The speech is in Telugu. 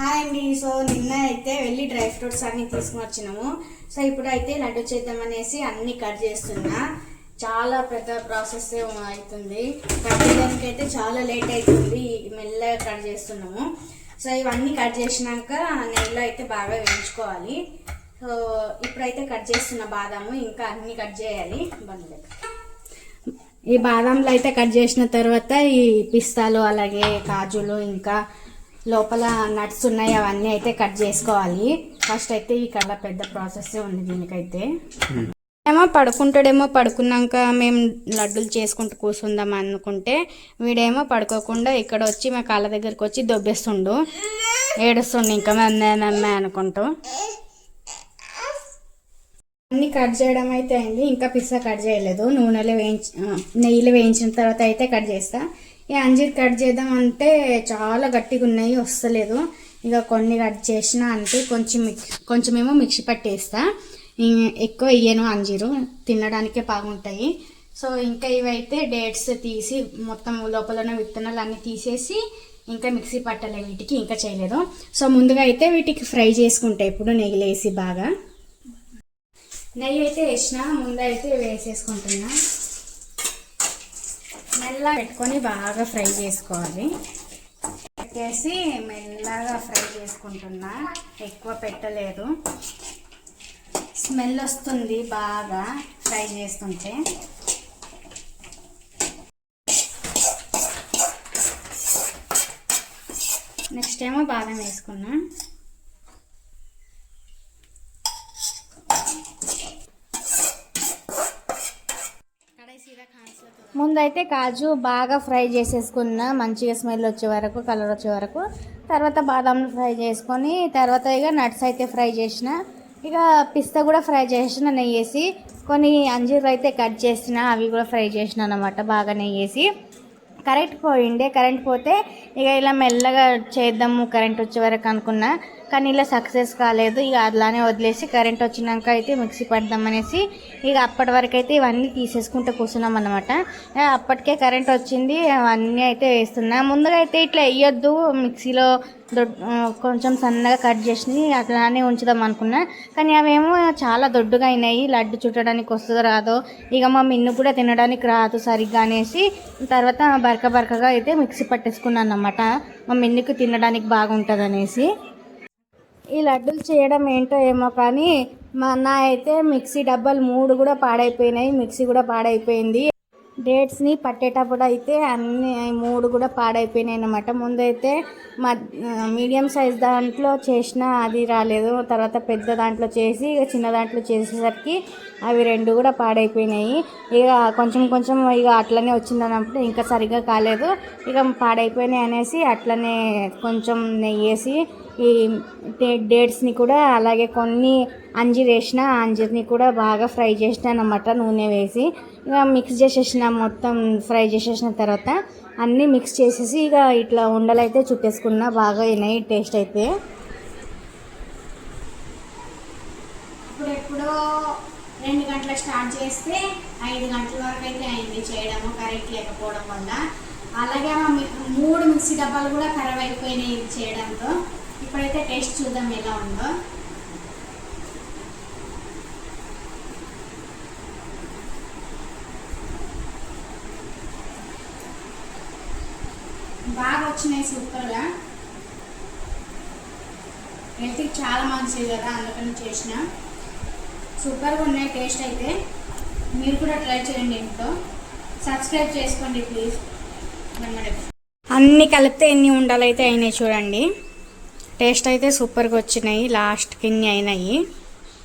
హాయ్ అండి. సో నిన్న అయితే వెళ్ళి డ్రై ఫ్రూట్స్ అన్ని తీసుకుని వచ్చినాము. సో ఇప్పుడు అయితే లడ్డు చేద్దామనేసి అన్ని కట్ చేస్తున్నా. చాలా పెద్ద ప్రాసెస్ అవుతుంది కట్ చేయడానికి అయితే చాలా లేట్ అవుతుంది మెల్లగా కట్ చేస్తున్నాము. సో ఇవన్నీ కట్ చేసినాక నెలలో అయితే బాగా వేయించుకోవాలి. సో ఇప్పుడైతే కట్ చేస్తున్న బాదాము ఇంకా అన్ని కట్ చేయాలి. బండ్లు ఈ బాదంలో అయితే కట్ చేసిన తర్వాత ఈ పిస్తాలు అలాగే కాజులు ఇంకా లోపల నట్స్ ఉన్నాయి అవన్నీ అయితే కట్ చేసుకోవాలి. ఫస్ట్ అయితే ఈ కళ్ళ పెద్ద ప్రాసెస్ ఉంది దీనికైతే. ఏమో పడుకుంటాడేమో పడుకున్నాక మేము లడ్డూలు చేసుకుంటూ కూర్చుందాం అనుకుంటే వీడేమో పడుకోకుండా ఇక్కడ వచ్చి మా కాళ్ళ దగ్గరికి వచ్చి దొబ్బేస్తుండు. ఏడుస్తుండు ఇంకా మమ్మే మమ్మే అనుకుంటూ. అన్ని కట్ చేయడం అయితే అయింది ఇంకా పిస్తా కట్ చేయలేదు. నూనెలో వేయించి నెయ్యిలో వేయించిన తర్వాత అయితే కట్ చేస్తా. ఈ అంజీర్ కట్ చేద్దాం అంటే చాలా గట్టిగా ఉన్నాయి వస్తలేదు. ఇక కొన్ని కట్ చేసిన అంటే కొంచెం కొంచెం కొంచెమేమో మిక్సీ పట్టేస్తా. ఎక్కువ ఇయ్యను అంజీరు తినడానికే బాగుంటాయి. సో ఇంకా ఇవైతే డేట్స్ తీసి మొత్తం లోపల ఉన్న విత్తనాలు అన్నీ తీసేసి ఇంకా మిక్సీ పట్టలే వీటికి ఇంకా చేయలేదు. సో ముందుగా అయితే వీటికి ఫ్రై చేసుకుంటా ఇప్పుడు నెయ్యిలేసి బాగా. నెయ్యి అయితే వేసిన ముందు అయితే వేసేసుకుంటున్నా. మెల్లగా పెట్టుకొని బాగా ఫ్రై చేసుకోవాలి. పెట్టేసి మెల్లగా ఫ్రై చేసుకుంటున్నా. ఎక్కువ పెట్టలేదు. స్మెల్ వస్తుంది బాగా ఫ్రై చేస్తుంటే. నెక్స్ట్ ఏమో బాదం వేసుకున్నా. ముందైతే కాజు బాగా ఫ్రై చేసేసుకున్న మంచిగా స్మెల్ వచ్చే వరకు కలర్ వచ్చే వరకు తర్వాత బాదాంలు ఫ్రై చేసుకొని తర్వాత ఇక నట్స్ అయితే ఫ్రై చేసిన. ఇక పిస్తా కూడా ఫ్రై చేసిన నెయ్యి వేసి కొన్ని అంజీర్లు అయితే కట్ చేసిన అవి కూడా ఫ్రై చేసిన అనమాట బాగా నెయ్యి వేసి కరెంట్ పోయిండే కరెంట్ పోతే ఇక ఇలా మెల్లగా చేద్దాము కరెంట్ వచ్చే వరకు అనుకున్నా. కానీ ఇలా సక్సెస్ కాలేదు. ఇక అలానే వదిలేసి కరెంట్ వచ్చినాక అయితే మిక్సీ పడదాం అనేసి ఇక అప్పటి వరకు అయితే ఇవన్నీ తీసేసుకుంటూ కూర్చున్నాం అనమాట అప్పటికే కరెంట్ వచ్చింది. అవన్నీ అయితే వేస్తున్నా. ముందుగా అయితే ఇట్లా వేయొద్దు. మిక్సీలో కొంచెం సన్నగా కట్ చేసి అట్లానే ఉంచుదాం అనుకున్నా. కానీ అవేమో చాలా దొడ్డుగా అయినాయి లడ్డు చుట్టడానికి వస్తుందో రాదో. ఇక మా మిన్ను కూడా తినడానికి రాదు సరిగ్గా అనేసి తర్వాత బరక బరకగా అయితే మిక్సీ పట్టేసుకున్నాను అన్నమాట మా మిన్నుకి తినడానికి బాగుంటుంది అనేసి ఈ లడ్డూలు చేయడం ఏంటో ఏమో కానీ మా నా అయితే మిక్సీ డబ్బాలు మూడు కూడా పాడైపోయినాయి. మిక్సీ కూడా పాడైపోయింది. డేట్స్ని పట్టేటప్పుడు అయితే అన్ని మూడు కూడా పాడైపోయినాయి అనమాట ముందైతే మా మీడియం సైజ్ దాంట్లో చేసిన అది రాలేదు. తర్వాత పెద్ద దాంట్లో చేసి ఇక చిన్న దాంట్లో చేసేసరికి అవి రెండు కూడా పాడైపోయినాయి. ఇక కొంచెం కొంచెం ఇక అట్లనే వచ్చింది అన్నప్పుడు ఇంకా సరిగ్గా కాలేదు. ఇక పాడైపోయినాయి అనేసి అట్లనే కొంచెం నెయ్యి వేసి ఈ డేట్స్ని కూడా అలాగే కొన్ని అంజీర్ వేసిన అంజీర్ని కూడా బాగా ఫ్రై చేసిన అన్నమాట నూనె వేసి. ఇక మిక్స్ చేసేసిన మొత్తం ఫ్రై చేసేసిన తర్వాత అన్నీ మిక్స్ చేసేసి ఇక ఇట్లా ఉండలు అయితే చుట్టేసుకున్నా బాగా అయినాయి టేస్ట్ అయితే. ఇప్పుడు ఎప్పుడో రెండు గంటల స్టార్ట్ చేస్తే ఐదు గంటల వరకు అయితే అయింది చేయడము కరెంట్ లేకపోవడం వల్ల. అలాగే మా మూడు మిక్సీ డబ్బాలు కూడా ఖరాబ్ అయిపోయినాయి చేయడంతో. ఇప్పుడైతే టేస్ట్ చూద్దాం ఎలా ఉందో. బాగా వచ్చినాయి సూపర్గా హెల్త్కి చాలా మంచిది కదా అందుకని చేసిన. సూపర్గా ఉన్నాయి టేస్ట్ అయితే. మీరు కూడా ట్రై చేయండి ఇంట్లో. సబ్స్క్రైబ్ చేసుకోండి ప్లీజ్ అన్నీ కలిపితే ఎన్ని ఉండాలైతే అయినాయి చూడండి. టేస్ట్ అయితే సూపర్గా వచ్చినాయి లాస్ట్కి ఎన్ని అయినాయి.